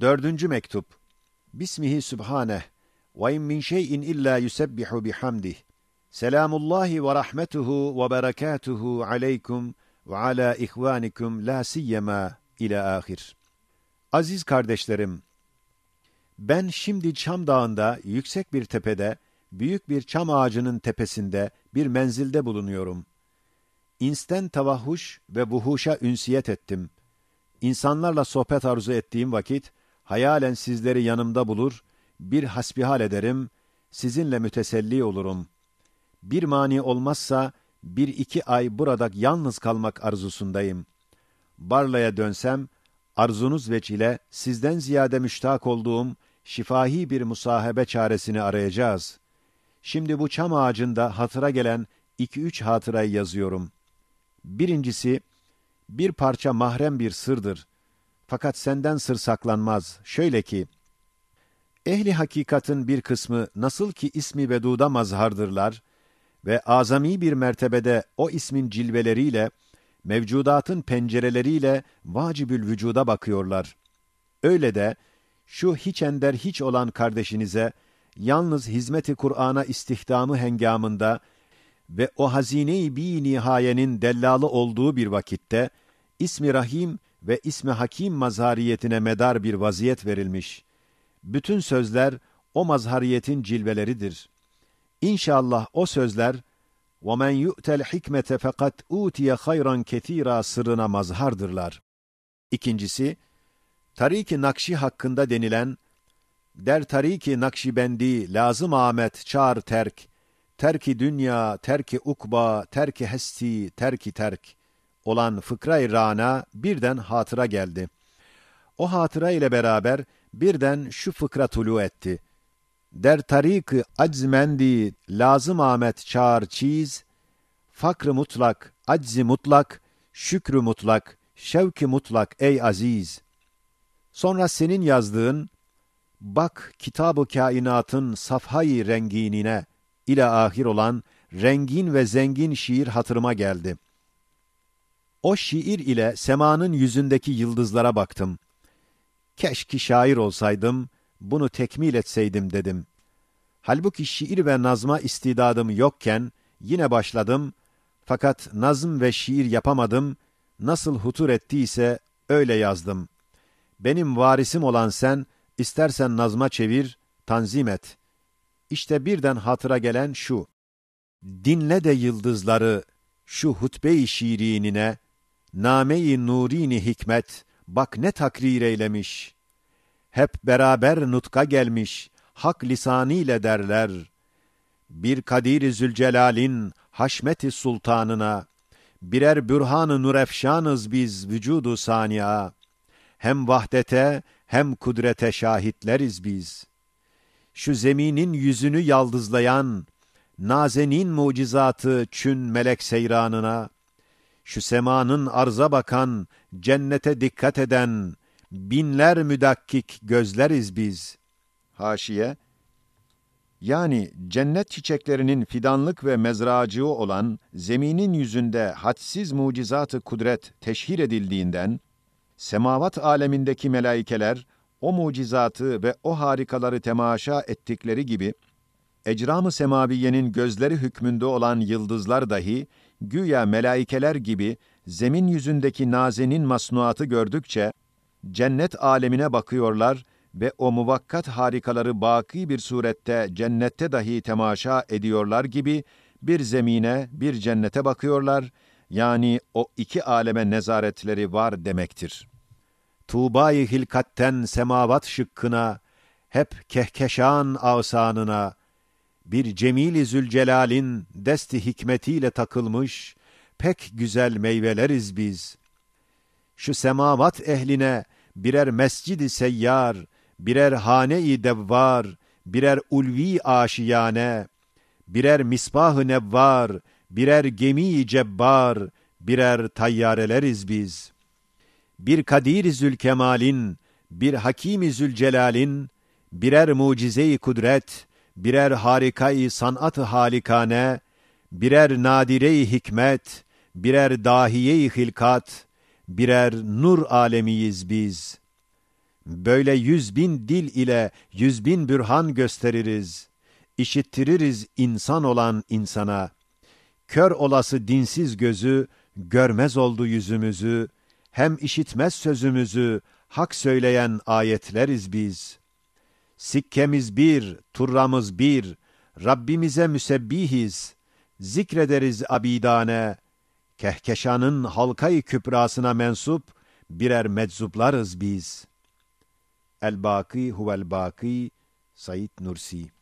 Dördüncü mektup. Bismihi Sübhaneh. Ve in min şeyin illa yusebbihu bihamdih. Selamullahi ve rahmetuhu ve berekatuhu aleykum ve ala ihvanikum la siyyema ila ahir. Aziz kardeşlerim, ben şimdi Çam Dağı'nda yüksek bir tepede, büyük bir çam ağacının tepesinde bir menzilde bulunuyorum. İnsten tavahhuş ve buhuşa ünsiyet ettim. İnsanlarla sohbet arzu ettiğim vakit, hayalen sizleri yanımda bulur, bir hasbihal ederim, sizinle müteselli olurum. Bir mani olmazsa, bir iki ay burada yalnız kalmak arzusundayım. Barla'ya dönsem, arzunuz veçile sizden ziyade müştak olduğum şifahi bir musahebe çaresini arayacağız. Şimdi bu çam ağacında hatıra gelen iki üç hatırayı yazıyorum. Birincisi, bir parça mahrem bir sırdır. Fakat senden sır saklanmaz. Şöyle ki, ehli hakikatın bir kısmı nasıl ki ismi veduda mazhardırlar ve azami bir mertebede o ismin cilveleriyle, mevcudatın pencereleriyle vacibül vücuda bakıyorlar. Öyle de, şu hiç ender hiç olan kardeşinize, yalnız hizmeti Kur'an'a istihdamı hengamında ve o hazine-i bi nihayenin dellalı olduğu bir vakitte, ismi Rahim ve ismi Hakim mazhariyetine medar bir vaziyet verilmiş. Bütün sözler o mazhariyetin cilveleridir. İnşallah o sözler وَمَنْ يُؤْتَ الْحِكْمَةَ فَقَدْ اُوْتِيَ خَيْرًا كَثِيرًا sırrına mazhardırlar. İkincisi, Tarik-i Nakşi hakkında denilen, der Tarik-i Nakşibendi lazım Ahmet çağır terk, terki dünya, terki ukba, terki hesti, terki terk Olan fıkra-i rana birden hatıra geldi. O hatıra ile beraber birden şu fıkra tulu etti. Der tarik-ı aczmendi lazım Ahmet çağır çiz, fakr mutlak, aczi mutlak, şükrü mutlak, şevki mutlak ey aziz. Sonra senin yazdığın, bak kitab-ı kainatın safhayı renginine, ile ahir olan rengin ve zengin şiir hatırıma geldi. O şiir ile semanın yüzündeki yıldızlara baktım. Keşke şair olsaydım, bunu tekmil etseydim dedim. Halbuki şiir ve nazma istidadım yokken, yine başladım, fakat nazım ve şiir yapamadım, nasıl hutur ettiyse öyle yazdım. Benim varisim olan sen, istersen nazma çevir, tanzim et. İşte birden hatıra gelen şu. Dinle de yıldızları, şu hutbe-i şiirinine, name-i nurini hikmet, bak ne takrir eylemiş. Hep beraber nutka gelmiş, hak lisanıyla derler. Bir Kadir-i Zülcelal'in haşmeti sultanına, birer bürhan-ı nurefşanız biz vücudu saniya. Hem vahdete hem kudrete şahitleriz biz. Şu zeminin yüzünü yaldızlayan, nazenin mucizatı çün melek seyranına, şu semanın arza bakan, cennete dikkat eden, binler müdakkik gözleriz biz. Haşiye, yani cennet çiçeklerinin fidanlık ve mezracığı olan zeminin yüzünde hadsiz mucizatı kudret teşhir edildiğinden, semavat alemindeki melaikeler, o mucizatı ve o harikaları temaşa ettikleri gibi, ecram-ı semaviyenin gözleri hükmünde olan yıldızlar dahi, güya melaikeler gibi zemin yüzündeki nazenin masnuatı gördükçe, cennet alemine bakıyorlar ve o muvakkat harikaları baki bir surette cennette dahi temaşa ediyorlar gibi bir zemine, bir cennete bakıyorlar, yani o iki aleme nezaretleri var demektir. Tuğba-i hilkatten semavat şıkkına, hep kehkeşan avsanına, bir cemil-i zülcelalin desti hikmetiyle takılmış, pek güzel meyveleriz biz. Şu semavat ehline birer mescidi seyyar, birer hane-i devvar, birer ulvi aşiyane, birer misbah-ı nevvar, birer gemi-i cebbar, birer tayyareleriz biz. Bir Kadir-i Zülkemal'in, bir Hakim-i Zülcelal'in, birer mucize-i kudret, birer harikayı sanat-ı halikane, birer nadire-i hikmet, birer dahiye-i hilkat, birer nur alemiyiz biz. Böyle yüz bin dil ile yüz bin bürhan gösteririz. İşittiririz insan olan insana. Kör olası dinsiz gözü, görmez oldu yüzümüzü. Hem işitmez sözümüzü, hak söyleyen ayetleriz biz. Sikkemiz bir, turramız bir, Rabbimize müsebbihiz. Zikrederiz abidane, kehkeşanın halkayı kübrasına mensup, birer meczuplarız biz. El-Baki huvel-Baki Said Nursi